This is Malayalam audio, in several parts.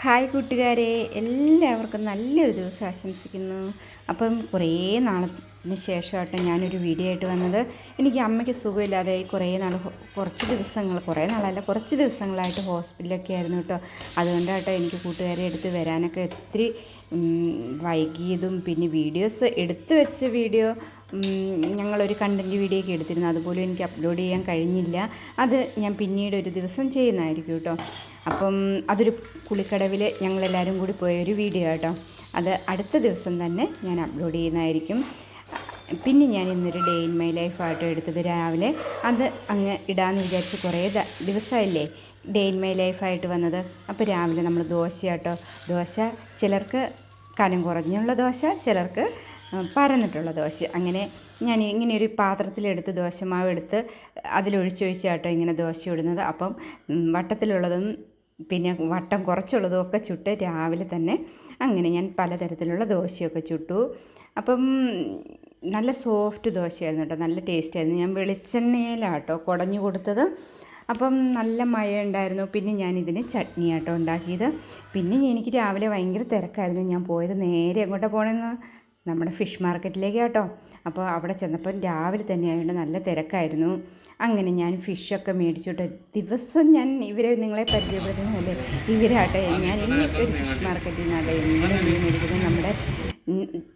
ഹായ് കൂട്ടുകാരെ എല്ലാവർക്കും നല്ലൊരു ദിവസം ആശംസിക്കുന്നു. അപ്പം കുറേ നാളിന് ശേഷമായിട്ട് ഞാനൊരു വീഡിയോ ആയിട്ട് വന്നത് എനിക്ക് അമ്മയ്ക്ക് സുഖമില്ലാതെ കുറേ നാൾ കുറച്ച് ദിവസങ്ങൾ കുറേ നാളല്ല കുറച്ച് ദിവസങ്ങളായിട്ട് ഹോസ്പിറ്റലൊക്കെ ആയിരുന്നു കേട്ടോ. അതുകൊണ്ടാട്ടോ എനിക്ക് കൂട്ടുകാരെ എടുത്ത് വരാനൊക്കെ ഒത്തിരി വൈകിയതും പിന്നെ വീഡിയോസ് എടുത്തു വെച്ച വീഡിയോ ഞങ്ങളൊരു കണ്ടന്റ് വീഡിയോ ഒക്കെ എടുത്തിരുന്നു. അതുപോലും എനിക്ക് അപ്ലോഡ് ചെയ്യാൻ കഴിഞ്ഞില്ല. അത് ഞാൻ പിന്നീട് ഒരു ദിവസം ചെയ്യുന്നതായിരിക്കും കേട്ടോ. അപ്പം അതൊരു കുളിക്കടവിൽ ഞങ്ങളെല്ലാവരും കൂടി പോയൊരു വീഡിയോ കേട്ടോ. അത് അടുത്ത ദിവസം തന്നെ ഞാൻ അപ്ലോഡ് ചെയ്യുന്നതായിരിക്കും. പിന്നെ ഞാൻ ഇന്നൊരു ഡേ ഇൻ മൈ ലൈഫ് ലൈഫായിട്ട് എടുത്തത് രാവിലെ. അത് അങ്ങ് ഇടാമെന്ന് വിചാരിച്ച് കുറേ ദിവസമല്ലേ ഡേ ഇൻ മൈ ലൈഫായിട്ട് വന്നത്. അപ്പോൾ രാവിലെ നമ്മൾ ദോശ കേട്ടോ ദോശ ചിലർക്ക് കനം കുറഞ്ഞുള്ള ദോശ ചിലർക്ക് പരന്നിട്ടുള്ള ദോശ. അങ്ങനെ ഞാൻ ഇങ്ങനെ ഒരു പാത്രത്തിലെടുത്ത് ദോശമാവ് എടുത്ത് അതിലൊഴിച്ചൊഴിച്ചാട്ടോ ഇങ്ങനെ ദോശ ഇടുന്നത്. അപ്പം വട്ടത്തിലുള്ളതും പിന്നെ വട്ടം കുറച്ചുള്ളതും ഒക്കെ ചുട്ട് രാവിലെ തന്നെ അങ്ങനെ ഞാൻ പലതരത്തിലുള്ള ദോശയൊക്കെ ചുട്ടു. അപ്പം നല്ല സോഫ്റ്റ് ദോശയായിരുന്നു കേട്ടോ നല്ല ടേസ്റ്റ് ആയിരുന്നു ഞാൻ വെളിച്ചെണ്ണയിലാട്ടോ കുടഞ്ഞു കൊടുത്തത്. അപ്പം നല്ല മഴ ഉണ്ടായിരുന്നു പിന്നെ ഞാൻ ഇതിന് ചട്നി ആട്ടോ ഉണ്ടാക്കിയത്. പിന്നെ എനിക്ക് രാവിലെ ഭയങ്കര തിരക്കായിരുന്നു. ഞാൻ പോയത് നേരെ എങ്ങോട്ടാണ് പോകണമെന്ന് നമ്മുടെ ഫിഷ് മാർക്കറ്റിലേക്ക് കേട്ടോ അപ്പോൾ അവിടെ ചെന്നപ്പം രാവിലെ തന്നെ ആയതുകൊണ്ട് നല്ല തിരക്കായിരുന്നു. അങ്ങനെ ഞാൻ ഫിഷൊക്കെ മേടിച്ചോട്ടെ. ദിവസം ഞാൻ ഇവരെ നിങ്ങളെ പരിചയപ്പെടുത്തുന്നതല്ലേ? ഇവരാട്ടെ ഞാൻ ഇനി ഒരു ഫിഷ് മാർക്കറ്റിൽ നിന്നല്ല എങ്ങനെ മീൻ മേടിക്കുന്നത് നമ്മുടെ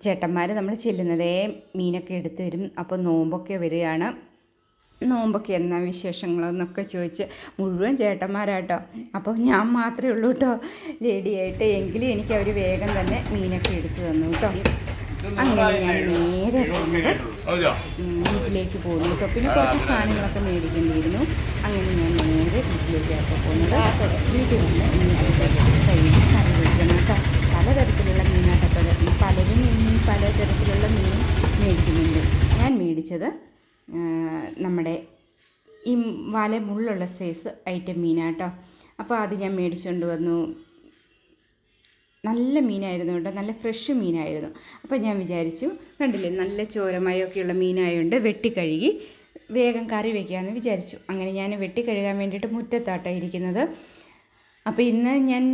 ചേട്ടന്മാർ നമ്മൾ ചെല്ലുന്നതേ മീനൊക്കെ എടുത്തു വരും. അപ്പോൾ നോമ്പൊക്കെ വരികയാണ്. നോമ്പൊക്കെ എന്നാ വിശേഷങ്ങളെന്നൊക്കെ ചോദിച്ച് മുഴുവൻ ചേട്ടന്മാരാട്ടോ. അപ്പോൾ ഞാൻ മാത്രമേ ഉള്ളൂ കേട്ടോ ലേഡിയായിട്ട് എങ്കിലും എനിക്ക് അവർ വേഗം തന്നെ മീനൊക്കെ എടുത്തു തന്നു കേട്ടോ. അങ്ങനെ ഞാൻ നേരെ പോകുന്നത് വീട്ടിലേക്ക് പോകുന്നു കേട്ടോ. പിന്നെ കുറച്ച് സാധനങ്ങളൊക്കെ മേടിക്കേണ്ടിയിരുന്നു. അങ്ങനെ ഞാൻ നേരെ വീട്ടിലേക്കാണ് പോകുന്നത്. വീട്ടിൽ വന്ന് ഇനി കഴുകി കറി വയ്ക്കണം കേട്ടോ. പലതരത്തിലുള്ള പലരും ഇനി പലതരത്തിലുള്ള മീൻ മേടിക്കുന്നുണ്ട്. ഞാൻ മേടിച്ചത് നമ്മുടെ ഈ വല മുള്ളുള്ള സൈസ് ഐറ്റം മീനാട്ടോ. അപ്പോൾ അത് ഞാൻ മേടിച്ചുകൊണ്ട് വന്നു. നല്ല മീനായിരുന്നു കേട്ടോ. നല്ല ഫ്രഷ് മീനായിരുന്നു. അപ്പോൾ ഞാൻ വിചാരിച്ചു കണ്ടില്ലേ നല്ല ചോരമയൊക്കെയുള്ള മീനായതുകൊണ്ട് വെട്ടിക്കഴുകി വേഗം കറി വയ്ക്കാമെന്ന് വിചാരിച്ചു. അങ്ങനെ ഞാൻ വെട്ടിക്കഴുകാൻ വേണ്ടിയിട്ട് മുറ്റത്താട്ടോ ഇരിക്കുന്നത്. അപ്പോൾ ഇന്ന് ഞാൻ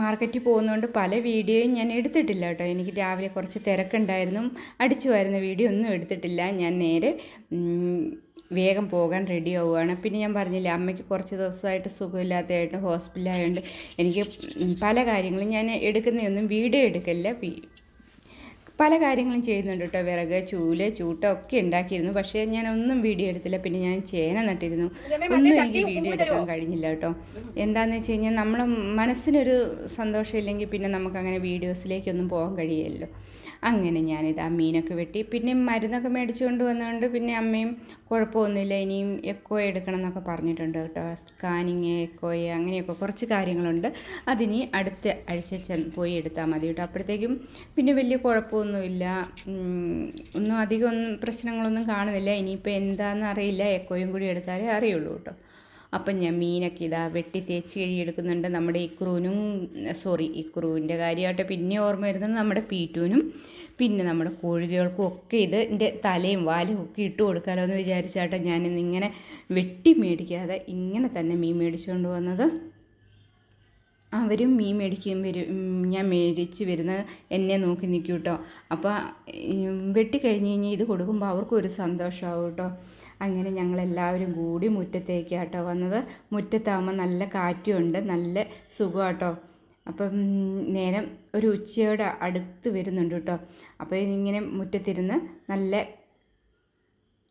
മാർക്കറ്റിൽ പോകുന്നതുകൊണ്ട് പല വീഡിയോയും ഞാൻ എടുത്തിട്ടില്ല കേട്ടോ. എനിക്ക് രാവിലെ കുറച്ച് തിരക്കുണ്ടായിരുന്നു. അടിച്ചു വരുന്ന വീഡിയോ ഒന്നും എടുത്തിട്ടില്ല. ഞാൻ നേരെ വേഗം പോകാൻ റെഡി ആവുകയാണ് പിന്നെ ഞാൻ പറഞ്ഞില്ല അമ്മയ്ക്ക് കുറച്ച് ദിവസമായിട്ട് സുഖമില്ലാത്തതായിട്ട് ഹോസ്പിറ്റലായതുകൊണ്ട് എനിക്ക് പല കാര്യങ്ങളും ഞാൻ എടുക്കുന്നതൊന്നും വീഡിയോ എടുക്കല്ല പല കാര്യങ്ങളും ചെയ്യുന്നുണ്ട് കേട്ടോ. വിറക് ചൂൽ ചൂട്ട ഒക്കെ ഉണ്ടാക്കിയിരുന്നു. പക്ഷേ ഞാൻ ഒന്നും വീഡിയോ എടുത്തില്ല. പിന്നെ ഞാൻ ചേന നട്ടിരുന്നു. ഒന്നും എനിക്ക് വീഡിയോ എടുക്കാൻ കഴിഞ്ഞില്ല കേട്ടോ. എന്താണെന്ന് വെച്ച് കഴിഞ്ഞാൽ നമ്മളെ മനസ്സിനൊരു സന്തോഷമില്ലെങ്കിൽ പിന്നെ നമുക്കങ്ങനെ വീഡിയോസിലേക്കൊന്നും പോകാൻ കഴിയുമല്ലോ അങ്ങനെ ഞാനിത് ആ മീനൊക്കെ വെട്ടി. പിന്നെ മരുന്നൊക്കെ മേടിച്ചുകൊണ്ട് വന്നുകൊണ്ട് പിന്നെ അമ്മയും കുഴപ്പമൊന്നുമില്ല ഇനിയും എക്കോ എടുക്കണം എന്നൊക്കെ പറഞ്ഞിട്ടുണ്ട് കേട്ടോ. സ്കാനിങ് എക്കോയെ അങ്ങനെയൊക്കെ കുറച്ച് കാര്യങ്ങളുണ്ട്. അതിനി അടുത്ത ആഴ്ച ചെന്ന് പോയി എടുത്താൽ മതി കേട്ടോ. അപ്പോഴത്തേക്കും പിന്നെ വലിയ കുഴപ്പമൊന്നുമില്ല. ഒന്നും അധികം ഒന്നും പ്രശ്നങ്ങളൊന്നും കാണുന്നില്ല. ഇനിയിപ്പോൾ എന്താണെന്ന് അറിയില്ല. എക്കോയും കൂടി എടുത്താലേ അറിയുള്ളൂ കേട്ടോ. അപ്പം ഞാൻ മീനൊക്കെ ഇതാ വെട്ടി തേച്ച് കഴുകിയെടുക്കുന്നുണ്ട് നമ്മുടെ ഇക്രൂനും സോറി ഇക്രൂവിന്റെ കാര്യമായിട്ട് പിന്നെ ഓർമ്മ വരുന്നത് നമ്മുടെ പീറ്റൂനും പിന്നെ നമ്മുടെ കോഴികൾക്കും ഒക്കെ ഇത് എന്റെ തലയും വാലും ഒക്കെ ഇട്ട് കൊടുക്കാമല്ലോ എന്ന് വിചാരിച്ചാട്ടെ ഞാനിന്ന് ഇങ്ങനെ വെട്ടി മേടിക്കാതെ ഇങ്ങനെ തന്നെ മീൻ മേടിച്ചുകൊണ്ട് വന്നത്. അവരും മീൻ മേടിക്കുകയും വരും ഞാൻ മേടിച്ച് വരുന്ന എന്നെ നോക്കി നിൽക്കും കേട്ടോ അപ്പോൾ വെട്ടി കഴിഞ്ഞ് ഇത് കൊടുക്കുമ്പോൾ അവർക്കും ഒരു സന്തോഷമാവും കേട്ടോ അങ്ങനെ ഞങ്ങളെല്ലാവരും കൂടി മുറ്റത്തേക്കാട്ടോ വന്നത്. മുറ്റത്താകുമ്പോൾ നല്ല കാറ്റുണ്ട് നല്ല സുഖമാട്ടോ അപ്പം നേരം ഒരു ഉച്ചയോടെ അടുത്ത് വരുന്നുണ്ട് കേട്ടോ. അപ്പോൾ ഇതിങ്ങനെ മുറ്റത്തിരുന്ന് നല്ല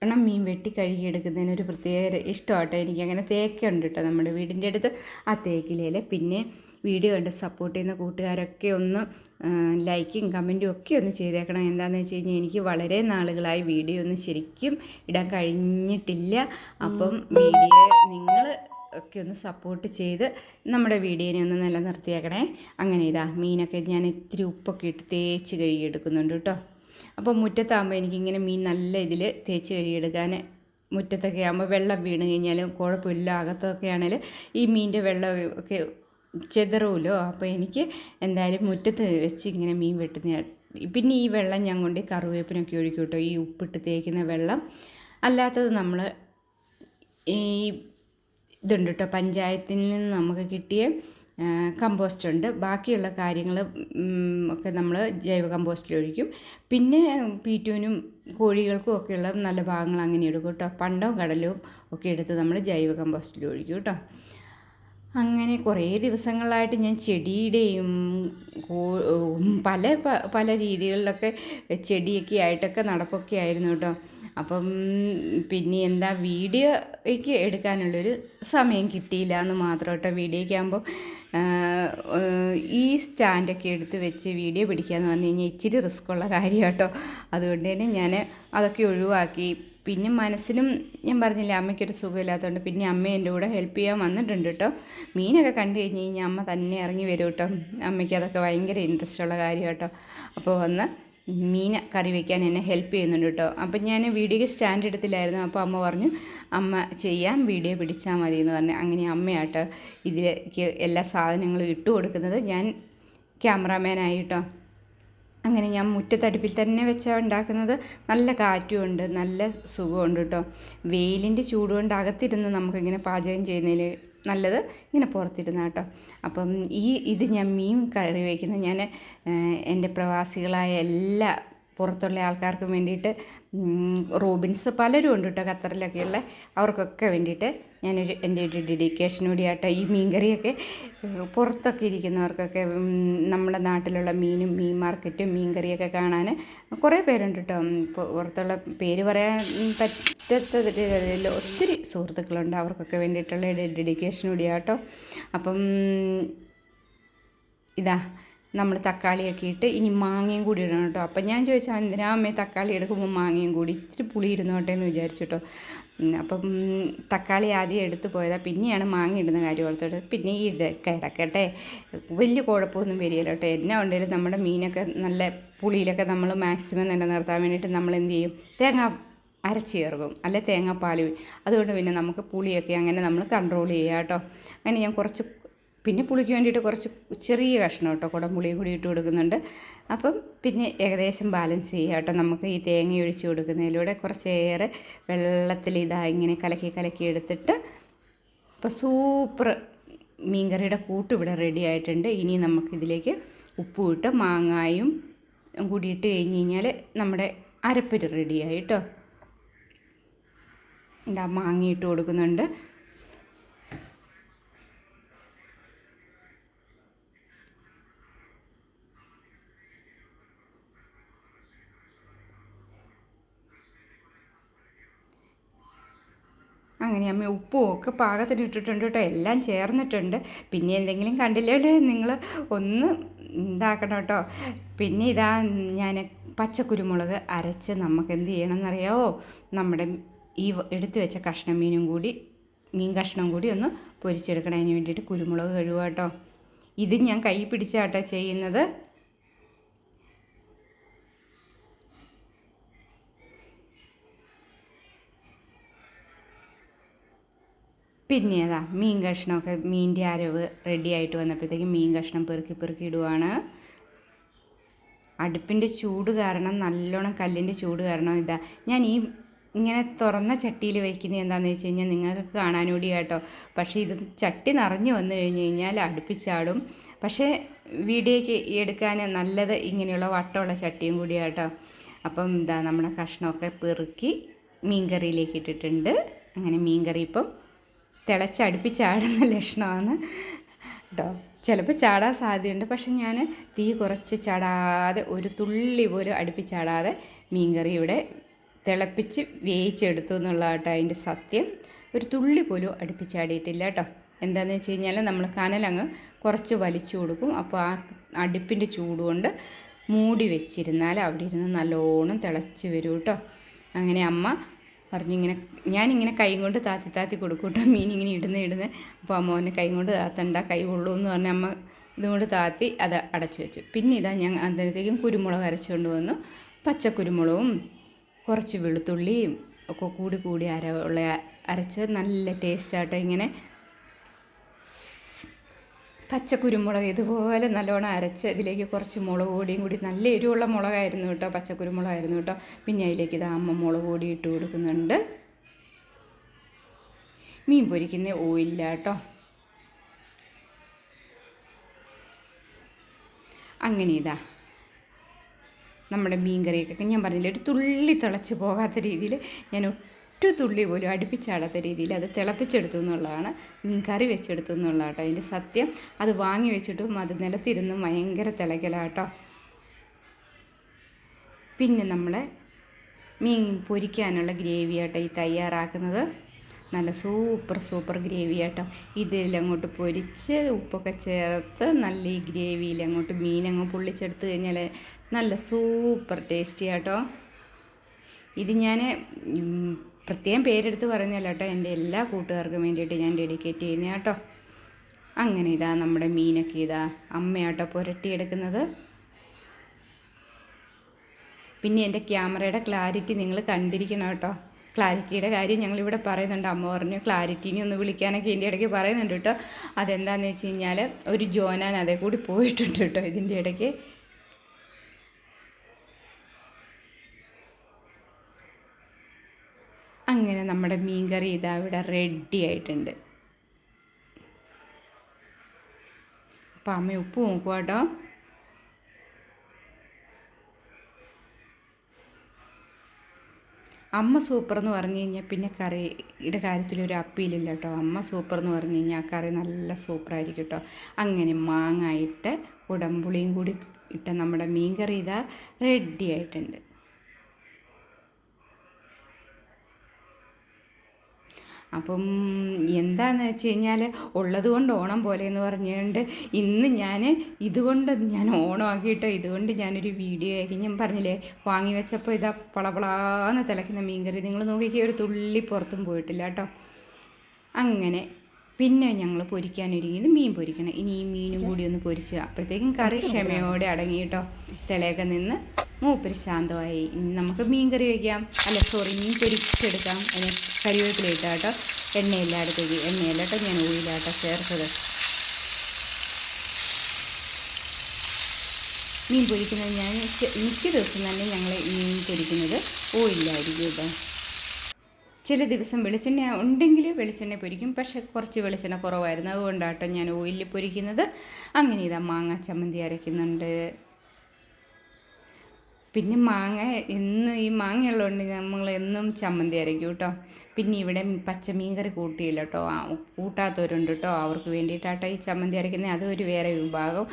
എണ്ണം മീൻ വെട്ടി കഴുകിയെടുക്കുന്നതിന് ഒരു പ്രത്യേക ഇഷ്ടമാട്ടോ എനിക്ക്. അങ്ങനെ തേക്കുണ്ട് കേട്ടോ നമ്മുടെ വീടിന്റെ അടുത്ത്. ആ തേക്കിലയിൽ പിന്നെ വീഡിയോ കണ്ട് സപ്പോർട്ട് ചെയ്യുന്ന കൂട്ടുകാരൊക്കെ ഒന്ന് ലൈക്കും കമന്റും ഒക്കെ ഒന്ന് ചെയ്തേക്കണം. എന്താണെന്ന് വെച്ച് കഴിഞ്ഞാൽ എനിക്ക് വളരെ നാളുകളായി വീഡിയോ ഒന്നും ശരിക്കും ഇടാൻ കഴിഞ്ഞിട്ടില്ല. അപ്പം വീഡിയോ നിങ്ങൾ ഒക്കെ ഒന്ന് സപ്പോർട്ട് ചെയ്ത് നമ്മുടെ വീഡിയോനെ ഒന്ന് നിലനിർത്തിയേക്കണേ. അങ്ങനെ ഇതാ മീനൊക്കെ ഞാൻ ഇത്തിരി ഉപ്പൊക്കെ ഇട്ട് തേച്ച് കഴുകിയെടുക്കുന്നുണ്ട് കേട്ടോ. അപ്പോൾ മുറ്റത്താകുമ്പോൾ എനിക്കിങ്ങനെ മീൻ നല്ല ഇതിൽ തേച്ച് കഴുകിയെടുക്കാൻ മുറ്റത്തൊക്കെ ആകുമ്പോൾ വെള്ളം വീണ് കഴിഞ്ഞാലും കുഴപ്പമില്ല അകത്തൊക്കെ ആണെങ്കിൽ ഈ മീനിന്റെ വെള്ളം ഒക്കെ ചെതറുമല്ലോ അപ്പോൾ എനിക്ക് എന്തായാലും മുറ്റത്ത് വെച്ച് ഇങ്ങനെ മീൻ വെട്ടുന്ന പിന്നെ ഈ വെള്ളം ഞാൻ കൊണ്ട് കറിവേപ്പിനൊക്കെ ഒഴിക്കും കേട്ടോ. ഈ ഉപ്പിട്ട് തേക്കുന്ന വെള്ളം അല്ലാത്തത് നമ്മൾ ഈ ഇതുണ്ട് കേട്ടോ പഞ്ചായത്തിൽ നിന്ന് നമുക്ക് കിട്ടിയ കമ്പോസ്റ്റ് ഉണ്ട്. ബാക്കിയുള്ള കാര്യങ്ങൾ ഒക്കെ നമ്മൾ ജൈവ കമ്പോസ്റ്റിൽ ഒഴിക്കും. പിന്നെ പീറ്റുവിനും കോഴികൾക്കും ഒക്കെയുള്ള നല്ല ഭാഗങ്ങൾ അങ്ങനെ എടുക്കും കേട്ടോ. പണ്ടവും കടലും ഒക്കെ എടുത്ത് നമ്മൾ ജൈവ കമ്പോസ്റ്റിൽ ഒഴിക്കും കേട്ടോ. അങ്ങനെ കുറേ ദിവസങ്ങളായിട്ട് ഞാൻ ചെടിയുടെയും പല പല രീതികളിലൊക്കെ ചെടിയൊക്കെ ആയിട്ടൊക്കെ നടപ്പൊക്കെ ആയിരുന്നു കേട്ടോ. അപ്പം പിന്നെ എന്താ വീഡിയോയ്ക്ക് എടുക്കാനുള്ളൊരു സമയം കിട്ടിയില്ല എന്ന് മാത്രം കേട്ടോ വീഡിയോയ്ക്ക് ആകുമ്പോൾ ഈ സ്റ്റാൻഡൊക്കെ എടുത്ത് വെച്ച് വീഡിയോ പിടിക്കുക എന്ന് പറഞ്ഞു കഴിഞ്ഞാൽ ഇച്ചിരി റിസ്ക് ഉള്ള കാര്യം കേട്ടോ അതുകൊണ്ട് തന്നെ ഞാൻ അതൊക്കെ ഒഴിവാക്കി. പിന്നെ മനസ്സിനും ഞാൻ പറഞ്ഞില്ലേ അമ്മയ്ക്കൊരു സുഖമില്ലാത്തതുകൊണ്ട് പിന്നെ അമ്മ എന്റെ കൂടെ ഹെൽപ്പ് ചെയ്യാൻ വന്നിട്ടുണ്ട് കേട്ടോ മീനൊക്കെ കണ്ടു കഴിഞ്ഞ് കഴിഞ്ഞാൽ അമ്മ തന്നെ ഇറങ്ങി വരും കേട്ടോ അമ്മയ്ക്ക് അതൊക്കെ ഭയങ്കര ഇൻട്രസ്റ്റ് ഉള്ള കാര്യം കേട്ടോ അപ്പോൾ വന്ന് മീൻ കറി വയ്ക്കാൻ എന്നെ ഹെൽപ്പ് ചെയ്യുന്നുണ്ട് കേട്ടോ അപ്പം ഞാൻ വീഡിയോയ്ക്ക് സ്റ്റാൻഡ് എടുത്തില്ലായിരുന്നു. അപ്പോൾ അമ്മ പറഞ്ഞു അമ്മ ചെയ്യാം വീഡിയോ പിടിച്ചാൽ മതി എന്ന് പറഞ്ഞു. അങ്ങനെ അമ്മയാട്ടോ ഇതിലേക്ക് എല്ലാ സാധനങ്ങളും ഇട്ട് കൊടുക്കുന്നത്. ഞാൻ ക്യാമറാമാനായി കേട്ടോ അങ്ങനെ ഞാൻ മുറ്റത്തടുപ്പിൽ തന്നെ വെച്ചാൽ ഉണ്ടാക്കുന്നത്. നല്ല കാറ്റുമുണ്ട് നല്ല സുഖമുണ്ട് കേട്ടോ വെയിലിന്റെ ചൂടുകൊണ്ട് അകത്തിരുന്ന് നമുക്കിങ്ങനെ പാചകം ചെയ്യുന്നതിൽ നല്ലത് ഇങ്ങനെ പുറത്തിരുന്ന കേട്ടോ. അപ്പം ഈ ഇത് ഞാൻ മീൻ കറി വയ്ക്കുന്നത് ഞാൻ എന്റെ പ്രവാസികളായ എല്ലാ പുറത്തുള്ള ആൾക്കാർക്കും വേണ്ടിയിട്ട് റോബിൻസ് പലരും ഉണ്ട് കേട്ടോ ഖത്തറിലൊക്കെയുള്ള. അവർക്കൊക്കെ വേണ്ടിയിട്ട് ഞാനൊരു എന്റെ ഒരു ഡെഡിക്കേഷൻ കൂടിയാട്ടോ. ഈ മീൻകറിയൊക്കെ പുറത്തൊക്കെ ഇരിക്കുന്നവർക്കൊക്കെ നമ്മുടെ നാട്ടിലുള്ള മീനും മീൻ മാർക്കറ്റും മീൻകറിയൊക്കെ കാണാൻ കുറേ പേരുണ്ട് കേട്ടോ പുറത്തുള്ള പേര് പറയാൻ പറ്റാത്ത ഒത്തിരി സുഹൃത്തുക്കളുണ്ട്. അവർക്കൊക്കെ വേണ്ടിയിട്ടുള്ള ഡെഡിക്കേഷൻ കൂടിയാട്ടോ. അപ്പം ഇതാ നമ്മൾ തക്കാളിയൊക്കെ ഇട്ട് ഇനി മാങ്ങയും കൂടി ഇടണം കേട്ടോ അപ്പം ഞാൻ ചോദിച്ചാൽ എന്തിനാ അമ്മേ തക്കാളി എടുക്കുമ്പോൾ മാങ്ങയും കൂടി ഇത്തിരി പുളി ഇരുന്നോട്ടെ എന്ന് വിചാരിച്ചു കേട്ടോ അപ്പം തക്കാളി ആദ്യം എടുത്തു പോയതാ. പിന്നെയാണ് മാങ്ങ ഇടുന്ന കാര്യം ഓർത്തോട്ട് പിന്നെ ഈ കിടക്കട്ടെ. വലിയ കുഴപ്പമൊന്നും വരികയില്ല കേട്ടോ. എന്നാ ഉണ്ടെങ്കിലും നമ്മുടെ മീനൊക്കെ നല്ല പുളിയിലൊക്കെ നമ്മൾ മാക്സിമം നിലനിർത്താൻ വേണ്ടിയിട്ട് നമ്മൾ എന്ത് ചെയ്യും? തേങ്ങ അരച്ച് ചേർക്കും. അല്ലെ തേങ്ങാപ്പാൽ അതുകൊണ്ട് പിന്നെ നമുക്ക് പുളിയൊക്കെ അങ്ങനെ നമ്മൾ കൺട്രോൾ ചെയ്യുക കേട്ടോ. അങ്ങനെ ഞാൻ കുറച്ച് പിന്നെ പുളിക്ക് വേണ്ടിയിട്ട് കുറച്ച് ചെറിയ കഷ്ണം കേട്ടോ. കുടംപുളിയും കൂടി ഇട്ട് കൊടുക്കുന്നുണ്ട്. അപ്പം പിന്നെ ഏകദേശം ബാലൻസ് ചെയ്യുക കേട്ടോ. നമുക്ക് ഈ തേങ്ങ ഒഴിച്ച് കൊടുക്കുന്നതിലൂടെ കുറച്ചേറെ വെള്ളത്തിൽ ഇതാ ഇങ്ങനെ കലക്കി കലക്കി എടുത്തിട്ട് അപ്പോൾ സൂപ്പർ മീൻകറിയുടെ കൂട്ട് ഇവിടെ റെഡി ആയിട്ടുണ്ട്. ഇനി നമുക്കിതിലേക്ക് ഉപ്പും ഇട്ട് മാങ്ങായും കൂടി ഇട്ട് കഴിഞ്ഞ് കഴിഞ്ഞാൽ നമ്മുടെ അരപ്പര് റെഡിയായിട്ടോ എന്താ മാങ്ങയിട്ട് കൊടുക്കുന്നുണ്ട്. അങ്ങനെ അമ്മ ഉപ്പും ഒക്കെ പാകത്തിന് ഇട്ടിട്ടുണ്ട് കേട്ടോ. എല്ലാം ചേർന്നിട്ടുണ്ട്. പിന്നെ എന്തെങ്കിലും കണ്ടില്ലേ? നിങ്ങൾ ഒന്ന് ഇതാക്കണം കേട്ടോ. പിന്നെ ഇതാ ഞാൻ പച്ചക്കുരുമുളക് അരച്ച് നമുക്ക് എന്ത് ചെയ്യണം എന്നറിയാവോ നമ്മുടെ ഈ എടുത്തു വെച്ച കഷ്ണം മീനും കൂടി മീൻ കഷ്ണം കൂടി ഒന്ന് പൊരിച്ചെടുക്കണതിന് വേണ്ടിയിട്ട് കുരുമുളക് കഴുകുക കേട്ടോ. ഇത് ഞാൻ കൈ പിടിച്ചാട്ടോ ചെയ്യുന്നത്. പിന്നെ മീൻ കഷ്ണമൊക്കെ മീന്റെ അരവ് റെഡി ആയിട്ട് വന്നപ്പോഴത്തേക്കും മീൻ കഷ്ണം പെറുക്കി പെറുക്കി ഇടുവാണ്. അടുപ്പിന്റെ ചൂട് കാരണം നല്ലോണം കല്ലിന്റെ ചൂട് കാരണം ഇതാ ഞാൻ ഈ ഇങ്ങനെ തുറന്ന ചട്ടിയിൽ വയ്ക്കുന്നത് എന്താണെന്ന് വെച്ച് കഴിഞ്ഞാൽ നിങ്ങൾക്ക് കാണാനൂടി കേട്ടോ പക്ഷേ ഇത് ചട്ടി നിറഞ്ഞു വന്നു കഴിഞ്ഞ് കഴിഞ്ഞാൽ അടുപ്പിച്ചാടും പക്ഷേ വീഡിയോയ്ക്ക് എടുക്കാൻ നല്ലത് ഇങ്ങനെയുള്ള വട്ടമുള്ള ചട്ടിയും കൂടിയാട്ടോ. അപ്പം ഇതാ നമ്മുടെ കഷ്ണമൊക്കെ പെറുക്കി മീൻ കറിയിലേക്ക് ഇട്ടിട്ടുണ്ട്. അങ്ങനെ മീൻ കറി ഇപ്പം തിളച്ചടുപ്പിച്ചാടുന്ന ലക്ഷണമാണ്. കേട്ടോ ചിലപ്പോൾ ചാടാൻ സാധ്യതയുണ്ട്. പക്ഷെ ഞാൻ തീ കുറച്ച് ചാടാതെ ഒരു തുള്ളി പോലും അടുപ്പിച്ചാടാതെ മീൻകറി ഇവിടെ തിളപ്പിച്ച് വേവിച്ചെടുത്തു എന്നുള്ള കേട്ടോ അതിന്റെ സത്യം. ഒരു തുള്ളി പോലും അടുപ്പിച്ചാടിയിട്ടില്ല കേട്ടോ എന്താണെന്ന് വെച്ച് കഴിഞ്ഞാൽ നമ്മൾ കനലങ്ങ് കുറച്ച് വലിച്ചു കൊടുക്കും. അപ്പോൾ ആ അടുപ്പിന്റെ ചൂടുകൊണ്ട് മൂടി വെച്ചിരുന്നാൽ അവിടെ ഇരുന്ന് നല്ലോണം തിളച്ച് വരും കേട്ടോ അങ്ങനെ അമ്മ പറഞ്ഞു ഇങ്ങനെ ഞാനിങ്ങനെ കൈ കൊണ്ട് താത്തി താത്തി കൊടുക്കൂട്ടോ. കേട്ടോ മീൻ ഇങ്ങനെ ഇടുന്ന ഇടുന്ന. അപ്പോൾ അമ്മോനെ കൈ കൊണ്ട് താത്തണ്ട കൈ ഉള്ളൂ എന്ന് പറഞ്ഞ അമ്മ ഇതുകൊണ്ട് താത്തി അത് അടച്ചു വെച്ചു. പിന്നെ ഇതാ ഞാൻ അന്നേരത്തേക്കും കുരുമുളക് അരച്ചുകൊണ്ട് വന്നു. പച്ചക്കുരുമുളകും കുറച്ച് വെളുത്തുള്ളിയും ഒക്കെ കൂടി കൂടി അര ഉള്ള അരച്ച് നല്ല ടേസ്റ്റായിട്ട് ഇങ്ങനെ പച്ച കുരുമുളക് ഇതുപോലെ നല്ലോണം അരച്ച് ഇതിലേക്ക് കുറച്ച് മുളക് പൊടിയും കൂടി നല്ല എരിവുള്ള മുളകായിരുന്നു കേട്ടോ പച്ചക്കുരുമുളകായിരുന്നു കേട്ടോ. പിന്നെ അതിലേക്ക് ഇത് അമ്മ മുളക് പൊടി ഇട്ട് കൊടുക്കുന്നുണ്ട്. മീൻ പൊരിക്കുന്ന ഓയില്ല കേട്ടോ. അങ്ങനെ ഇതാ. നമ്മുടെ മീൻ കറിയൊക്കെ ഞാൻ പറഞ്ഞില്ല ഒരു തുള്ളി തിളച്ച് പോകാത്ത രീതിയിൽ ഞാൻ ഒറ്റ തുള്ളി പോലും അടുപ്പിച്ചാടാത്ത രീതിയിൽ അത് തിളപ്പിച്ചെടുത്തു എന്നുള്ളതാണ് മീൻ കറി വെച്ചെടുത്തു എന്നുള്ളതാട്ടോ അതിന്റെ സത്യം. അത് വാങ്ങി വെച്ചിട്ടും അത് നിലത്തിരുന്ന് ഭയങ്കര തിളയ്ക്കലാട്ടോ പിന്നെ നമ്മൾ മീൻ പൊരിക്കാനുള്ള ഗ്രേവി ആട്ടോ ഈ തയ്യാറാക്കുന്നത്. നല്ല സൂപ്പർ സൂപ്പർ ഗ്രേവി ആട്ടോ. ഇതിലങ്ങോട്ട് പൊരിച്ച് ഉപ്പൊക്കെ ചേർത്ത് നല്ല ഈ ഗ്രേവിയിൽ അങ്ങോട്ട് മീനങ്ങ് പൊള്ളിച്ചെടുത്ത് കഴിഞ്ഞാൽ നല്ല സൂപ്പർ ടേസ്റ്റി ആട്ടോ. ഇത് ഞാൻ പ്രത്യേകം പേരെടുത്ത് പറയുന്നതല്ല കേട്ടോ. എന്റെ എല്ലാ കൂട്ടുകാർക്കും വേണ്ടിയിട്ട് ഞാൻ ഡെഡിക്കേറ്റ് ചെയ്യുന്ന കേട്ടോ. അങ്ങനെ ഇതാ നമ്മുടെ മീനൊക്കെ ഇതാ അമ്മയാട്ടോ പുരട്ടിയെടുക്കുന്നത്. പിന്നെ എന്റെ ക്യാമറയുടെ ക്ലാരിറ്റി നിങ്ങൾ കണ്ടിരിക്കണം കേട്ടോ. ക്ലാരിറ്റിയുടെ കാര്യം ഞങ്ങളിവിടെ പറയുന്നുണ്ട്. അമ്മ പറഞ്ഞു ക്ലാരിറ്റിനെ ഒന്ന് വിളിക്കാനൊക്കെ ഇതിന്റെ ഇടയ്ക്ക് പറയുന്നുണ്ട് കേട്ടോ. അതെന്താണെന്ന് വെച്ച് കഴിഞ്ഞാൽ ഒരു ജോനാൻ അതേ കൂടി പോയിട്ടുണ്ട് കേട്ടോ ഇതിന്റെ ഇടയ്ക്ക്. അങ്ങനെ നമ്മുടെ മീൻകറി ഇതാ ഇവിടെ റെഡി ആയിട്ടുണ്ട്. അപ്പം അമ്മ ഉപ്പ് നോക്കുക കേട്ടോ. അമ്മ സൂപ്പർ എന്ന് പറഞ്ഞു കഴിഞ്ഞാൽ പിന്നെ കറിയുടെ കാര്യത്തിൽ ഒരു അപ്പീലില്ല കേട്ടോ. അമ്മ സൂപ്പർ എന്ന് പറഞ്ഞു കഴിഞ്ഞാൽ ആ കറി നല്ല സൂപ്പറായിരിക്കും കേട്ടോ. അങ്ങനെ മാങ്ങ ഇട്ട് ഉടമ്പുളിയും കൂടി ഇട്ട നമ്മുടെ മീൻ കറി ഇതാ റെഡി ആയിട്ടുണ്ട്. അപ്പം എന്താന്ന് വെച്ച് കഴിഞ്ഞാൽ ഉള്ളത് കൊണ്ട് ഓണം പോലെ എന്ന് പറഞ്ഞുകൊണ്ട് ഇന്ന് ഞാൻ ഇതുകൊണ്ട് ഞാൻ ഓണമാക്കിയിട്ടോ ഇതുകൊണ്ട് ഞാനൊരു വീഡിയോ ആക്കി ഞാൻ പറഞ്ഞില്ലേ വാങ്ങി വെച്ചപ്പോൾ ഇതാ പളപളാന്ന് തിളയ്ക്കുന്ന മീൻകറി. നിങ്ങൾ നോക്കിക്കേ ഒരു തുള്ളി പുറത്തും പോയിട്ടില്ല കേട്ടോ. അങ്ങനെ പിന്നെ ഞങ്ങൾ പൊരിക്കാനൊരുങ്ങിയത് മീൻ പൊരിക്കണം. ഇനി ഈ മീനും കൂടി ഒന്ന് പൊരിച്ച് അപ്പോഴത്തേക്കും കറി ക്ഷമയോടെ അടങ്ങിയിട്ടോ. തിളയൊക്കെ നിന്ന് മൂപ്പര് ശാന്തമായി. ഇനി നമുക്ക് മീൻ കറി വയ്ക്കാം അല്ല സോറി മീൻ പൊരിച്ചെടുക്കാം. അതിന് കരിവേപ്പില ഇട്ടാ കേട്ടോ എണ്ണയില്ല അടുത്തേക്ക് എണ്ണയല്ല കേട്ടോ ഞാൻ ഓയിലാട്ടോ ചേർത്തത്. മീൻ പൊരിക്കുന്നത് ഞാൻ മിക്ക ദിവസം തന്നെ ഞങ്ങൾ മീൻ പൊരിക്കുന്നത് ഓയിലായിരിക്കും കേട്ടോ ചില ദിവസം വെളിച്ചെണ്ണ ഉണ്ടെങ്കിൽ വെളിച്ചെണ്ണ പൊരിക്കും. പക്ഷെ കുറച്ച് വെളിച്ചെണ്ണ കുറവായിരുന്നു. അതുകൊണ്ടാട്ടോ ഞാൻ ഓയിലിൽ പൊരിക്കുന്നത്. അങ്ങനെ ഇതാ മാങ്ങ ചമ്മന്തി അരയ്ക്കുന്നുണ്ട്. പിന്നെ മാങ്ങ എന്നും ഈ മാങ്ങയുള്ളതുകൊണ്ട് നമ്മൾ എന്നും ചമ്മന്തി അരയ്ക്കും കേട്ടോ. പിന്നെ ഇവിടെ പച്ചമീൻ കറി കൂട്ടിയില്ല കേട്ടോ. കൂട്ടാത്തവരുണ്ട് കേട്ടോ. അവർക്ക് വേണ്ടിയിട്ടാട്ടോ ഈ ചമ്മന്തി അരയ്ക്കുന്നത് അത് ഒരു വേറെ വിഭാഗം.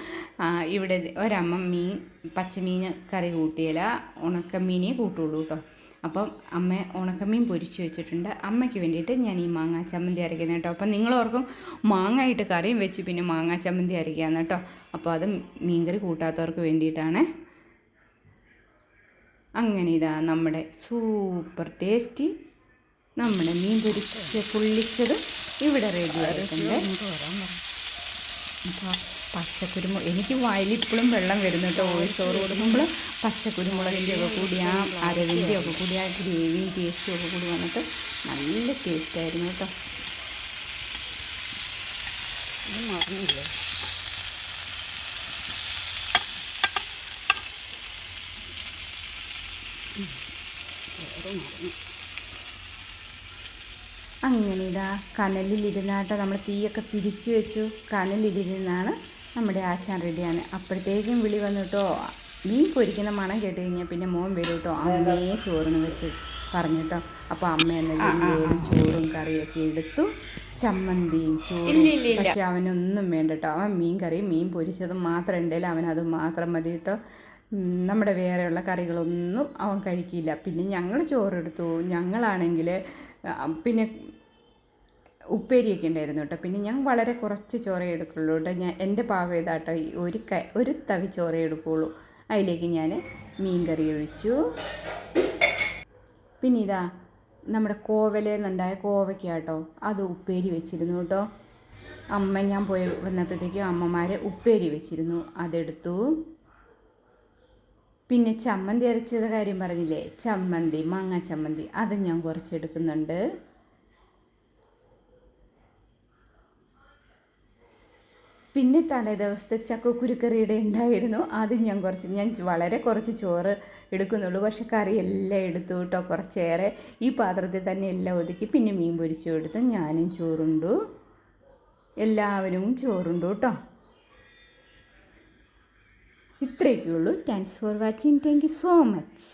ഇവിടെ ഒരമ്മ മീൻ പച്ചമീൻ കറി കൂട്ടിയില്ല. ഉണക്കമീനേ കൂട്ടുള്ളൂ കേട്ടോ. അപ്പം അമ്മ ഉണക്കമീൻ പൊരിച്ചു വെച്ചിട്ടുണ്ട്. അമ്മയ്ക്ക് വേണ്ടിയിട്ട് ഞാൻ ഈ മാങ്ങാ ചമ്മന്തി അരയ്ക്കുന്നത് കേട്ടോ. അപ്പം നിങ്ങളോർക്കും മാങ്ങ ഇട്ട് കറിയും വെച്ച് പിന്നെ മാങ്ങാ ചമ്മന്തി അരയ്ക്കാന്ന് കേട്ടോ. അപ്പോൾ അത് മീൻകറി കൂട്ടാത്തവർക്ക് വേണ്ടിയിട്ടാണ്. അങ്ങനെ ഇതാ നമ്മുടെ സൂപ്പർ ടേസ്റ്റി നമ്മുടെ മീൻ പൊരിച്ച് പുള്ളിച്ചത് ഇവിടെ റെഡി ആയിട്ടുണ്ട്. അപ്പോൾ പച്ചക്കുരുമുളക് എനിക്ക് വയലിപ്പോഴും വെള്ളം വരുന്നു കേട്ടോ ചോറ് കൊടുക്കുമ്പോൾ പച്ചക്കുരുമുളകിന്റെ ഒക്കെ കൂടി ആ അരവിന്റെ ഒക്കെ കൂടി ആ ഗ്രേവിയും ടേസ്റ്റും ഒക്കെ കൂടി വന്നിട്ട് നല്ല ടേസ്റ്റായിരുന്നു കേട്ടോ മറന്നില്ലേ. അങ്ങനെ ഇതാ കനലിലിരുന്നാട്ടോ നമ്മൾ തീയൊക്കെ പിരിച്ചു വെച്ചു. കനലിലിരുന്നാണ് നമ്മുടെ ആശാൻ റെഡിയാണ്. അപ്പോഴത്തേക്കും വിളി വന്നിട്ടോ മീൻ പൊരിക്കുന്ന മണം കേട്ട് കഴിഞ്ഞാൽ പിന്നെ മോൻ വരും കേട്ടോ അമ്മയെ ചോറിന് വെച്ച് പറഞ്ഞിട്ടോ. അപ്പോൾ അമ്മ എന്ന വേഗം ചോറും കറിയൊക്കെ എടുത്തു. ചമ്മന്തിയും ചോറും. പക്ഷെ അവനൊന്നും വേണ്ട കേട്ടോ അവൻ മീൻ കറി മീൻ പൊരിച്ചതും മാത്രം ഉണ്ടെങ്കിലും അവൻ അത് മാത്രം മതി കേട്ടോ. നമ്മുടെ വേറെയുള്ള കറികളൊന്നും അവൻ കഴിക്കില്ല. പിന്നെ ഞങ്ങൾ ചോറെടുത്തു ഞങ്ങളാണെങ്കിൽ പിന്നെ ഉപ്പേരിയൊക്കെ ഉണ്ടായിരുന്നു കേട്ടോ. പിന്നെ ഞാൻ വളരെ കുറച്ച് ചോറേ എടുക്കുള്ളൂ കേട്ടോ. ഞാൻ എന്റെ പാകം ഇതാട്ടോ. ഒരു ക ഒരു തവി ചോറേ എടുക്കുകയുള്ളൂ അതിലേക്ക് ഞാൻ മീൻ കറി ഒഴിച്ചു. പിന്നെ ഇതാ നമ്മുടെ കോവലെന്നുണ്ടായ കോവയ്ക്ക കേട്ടോ. അത് ഉപ്പേരി വെച്ചിരുന്നു കേട്ടോ. അമ്മ ഞാൻ പോയി വന്നപ്പോഴത്തേക്കും അമ്മമാരെ ഉപ്പേരി വെച്ചിരുന്നു. അതെടുത്തു. പിന്നെ ചമ്മന്തി അരച്ചത് കാര്യം പറഞ്ഞില്ലേ? ചമ്മന്തി മാങ്ങ ചമ്മന്തി. അത് ഞാൻ കുറച്ചെടുക്കുന്നുണ്ട് പിന്നെ തലേ ദിവസത്തെ ചക്കക്കുരുക്കറിയുടെ ഉണ്ടായിരുന്നു. ആദ്യം ഞാൻ കുറച്ച് ഞാൻ വളരെ കുറച്ച് ചോറ് എടുക്കുന്നുള്ളൂ. പക്ഷെ കറി എല്ലാം എടുത്തു കേട്ടോ കുറച്ചേറെ. ഈ പാത്രത്തിൽ തന്നെ എല്ലാം ഒതുക്കി പിന്നെ മീൻ പൊരിച്ചു കൊടുത്തു ഞാനും ചോറുണ്ടു. എല്ലാവരും ചോറുണ്ടു കേട്ടോ. ഇത്രയൊക്കെ ഉള്ളൂ thanks for watching thank you so much